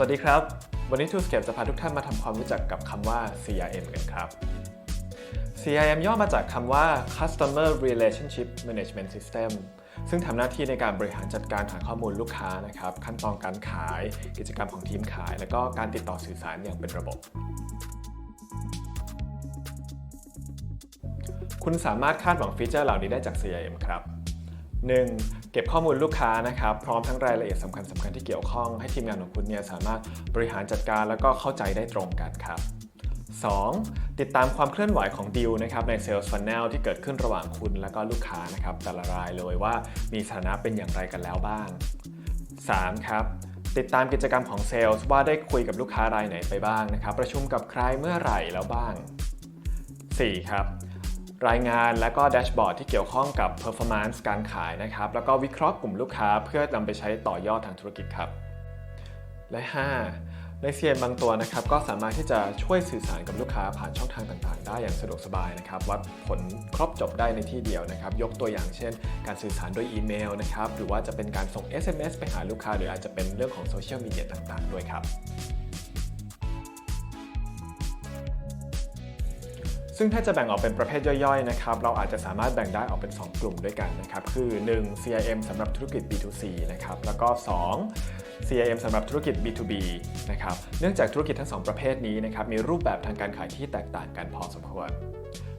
วัสดีครับ วันนี้ ToolScape จะพาทุกท่านมาทำความรู้จักกับคำว่า CRM กันครับ CRM ย่อมาจากคำว่า Customer Relationship Management System ซึ่งทำหน้าที่ในการบริหารจัดการฐานข้อมูลลูกค้านะครับ ขั้นตอนการขาย กิจกรรมของทีมขาย และก็การติดต่อสื่อสารอย่างเป็นระบบ คุณสามารถคาดหวังฟีเจอร์เหล่านี้ได้จาก CRM ครับ 1. เก็บข้อมูลลูกค้านะครับ พร้อมทั้งรายละเอียดสำคัญสำคัญที่เกี่ยวข้องให้ทีมงานของคุณเนี่ยสามารถบริหารจัดการแล้วก็เข้าใจได้ตรงกันครับ 2. ติดตามความเคลื่อนไหวของดีลนะครับใน Sales Funnel ที่เกิดขึ้นระหว่างคุณและก็ลูกค้านะครับแต่ละรายเลยว่ามีสถานะเป็นอย่างไรกันแล้วบ้าง 3. ครับติดตามกิจกรรมของเซลล์ว่าได้คุยกับลูกค้ารายไหนไปบ้างนะครับ ประชุมกับใครเมื่อไหร่แล้วบ้าง 4. ครับ รายงานและก็แดชบอร์ดที่เกี่ยวข้องกับ performance การขายนะครับ แล้วก็วิเคราะห์กลุ่มลูกค้าเพื่อนำไปใช้ต่อยอดทางธุรกิจครับ และ 5. ใน CM บางตัวนะครับ ก็สามารถที่จะช่วยสื่อสารกับลูกค้าผ่านช่องทางต่างๆ ได้อย่างสะดวกสบายนะครับ วัดผลครบจบได้ในที่เดียวนะครับ ยกตัวอย่างเช่น การสื่อสารด้วยอีเมลนะครับ หรือว่าจะเป็นการส่ง SMS ไปหาลูกค้า หรืออาจจะเป็นเรื่องของโซเชียลมีเดียต่างๆ ด้วยครับ ซึ่งถ้าจะแบ่งออกเป็นประเภทย่อยๆนะครับเราอาจจะสามารถแบ่งได้ออกเป็น 2 กลุ่มด้วยกันนะครับคือ 1. CRM สำหรับธุรกิจ B2C นะครับแล้วก็ 2. CRM สำหรับธุรกิจ B2B นะครับ เนื่องจากธุรกิจทั้ง 2 ประเภทนี้นะครับมีรูปแบบทางการขายที่แตกต่างกันพอสมควร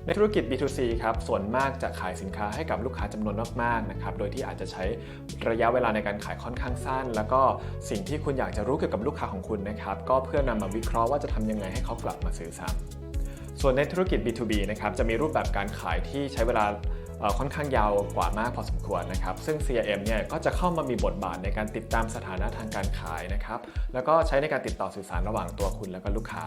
ในธุรกิจ B2C ครับ ส่วนมากจะขายสินค้าให้กับลูกค้าจำนวนมากๆนะครับ โดยที่อาจจะใช้ระยะเวลาในการขายค่อนข้างสั้น แล้วก็สิ่งที่คุณอยากจะรู้เกี่ยวกับลูกค้าของคุณนะครับ ก็เพื่อนำมาวิเคราะห์ว่าจะทำยังไงให้เขากลับมาซื้อซ้ำ ส่วนในธุรกิจ B2B นะครับจะมีรูปแบบการขายที่ใช้เวลาค่อนข้างยาวกว่ามากพอสมควรนะครับ ซึ่ง CRM เนี่ยก็จะเข้ามามีบทบาทในการติดตามสถานะทางการขายนะครับ แล้วก็ใช้ในการติดต่อสื่อสารระหว่างตัวคุณและก็ลูกค้า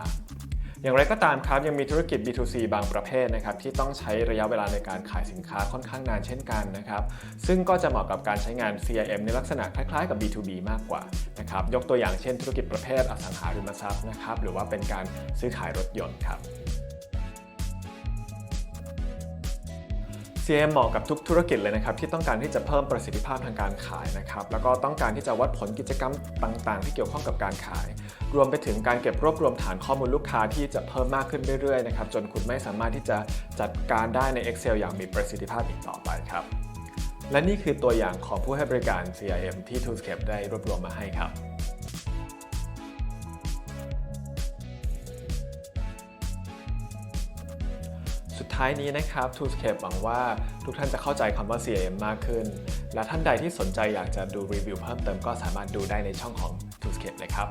อย่างไรก็ตามครับยังมีธุรกิจ B2C บางประเภทนะครับที่ต้องใช้ระยะเวลาในการขายสินค้าค่อนข้างนานเช่นกันนะครับ ซึ่งก็จะเหมาะกับการใช้งาน CRM ในลักษณะคล้ายๆกับ B2B มากกว่านะครับ ยกตัวอย่างเช่นธุรกิจประเภทอสังหาริมทรัพย์นะครับหรือว่าเป็นการซื้อขายรถยนต์ครับ CM เหมาะกับทุกธุรกิจเลยนะครับที่ต้องการที่จะเพิ่มประสิทธิภาพทางการขายนะครับแล้วก็ต้องการที่จะวัดผลกิจกรรมต่าง ๆ ที่เกี่ยวข้องกับการขาย รวมไปถึงการเก็บรวบรวมฐานข้อมูลลูกค้าที่จะเพิ่มมากขึ้นเรื่อยๆนะครับจนคุณไม่สามารถที่จะจัดการได้ใน Excel อย่างมีประสิทธิภาพอีกต่อไปครับและนี่คือตัวอย่างของผู้ให้บริการ CRM ที่ ToolScape ได้รวบรวมมาให้ครับ ท้ายนี้นะครับ ToolScape หวังว่าทุกท่านจะเข้าใจคำว่า CRM มากขึ้น และท่านใดที่สนใจอยากจะดูรีวิวเพิ่มเติมก็สามารถดูได้ในช่องของ ToolScape เลยครับ